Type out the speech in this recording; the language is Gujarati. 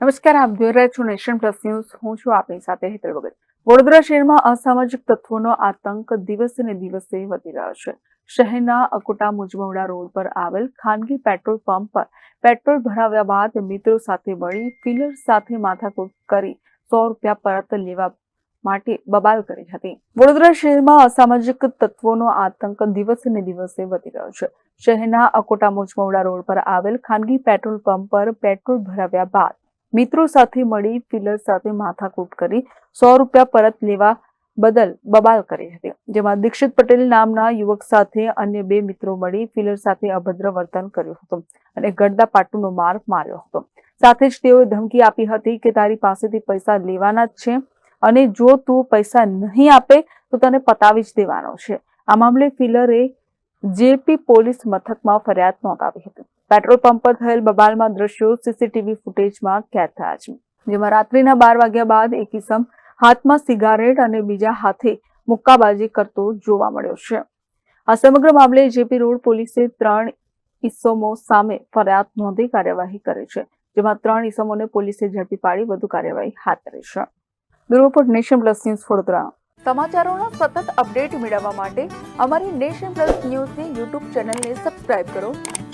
નમસ્કાર, આપ જોઈ રહ્યા છો નેશન પ્લસ ન્યૂઝ. હું છું આપની સાથે હેતલ ભગત વડોદરા શહેરમાં અસામાજિક તત્વોનો આતંક દિવસે ને દિવસે વધી રહ્યો છે. શહેરના અકોટા મુજમવડા રોડ પર આવેલ ખાનગી પેટ્રોલ પંપ પર પેટ્રોલ ભરાવ્યા બાદ મિત્રો સાથે મળી ફિલર સાથે માથાકૂટ કરી સો રૂપિયા પરત લેવા માટે બબાલ કરી હતી. વડોદરા શહેરમાં અસામાજિક તત્વોનો આતંક દિવસે ને દિવસે વધી રહ્યો છે. શહેરના અકોટા મુજમવડા રોડ પર આવેલ ખાનગી પેટ્રોલ પંપ પર પેટ્રોલ ભરાવ્યા બાદ મિત્રો સાથે મળી ફિલર સાથે માથાકૂટ કરી સો રૂપિયા પરત લેવા બદલ બબાલ કરી હતી. જેમાં દીક્ષિત પટેલ નામના યુવક સાથે અન્ય બે મિત્રો મળી ફિલર સાથે અભદ્ર વર્તન કર્યું હતું અને ગડદા પાટુનો માર માર્યો હતો. સાથે જ તેઓએ ધમકી આપી હતી કે તારી પાસેથી પૈસા લેવાના જ છે અને જો તું પૈસા નહીં આપે તો તને પતાવી જ દેવાનો છે. આ મામલે ફિલરે જેપી પોલીસ મથકમાં ફરિયાદ નોંધાવી હતી. પેટ્રોલ પંપ પર થયેલ બબાલમાં દ્રશ્યો સીસીટીવી ફૂટેજમાં કેદ થયા છે. જેમાં રાત્રિના બાર વાગ્યા બાદ એક ઇસમ હાથમાં સિગારેટ અને બીજા હાથે મુક્કાબાજી કરતો જોવા મળ્યો છે. આ સમગ્ર મામલે જેપી રોડ પોલીસે ત્રણ ઇસમો સામે ફરિયાદ નોંધી કાર્યવાહી કરી છે, જેમાં ત્રણ ઇસમોને પોલીસે ઝડપી પાડી વધુ કાર્યવાહી હાથ ધરી છે. બ્યુરો નેશન પ્લસ ન્યૂઝ સમાચારોના સતત અપડેટ મેળવવા માટે અમારી નેશન પ્લસ ન્યૂઝની યુટ્યુબ ચેનલને સબસ્ક્રાઇબ કરો.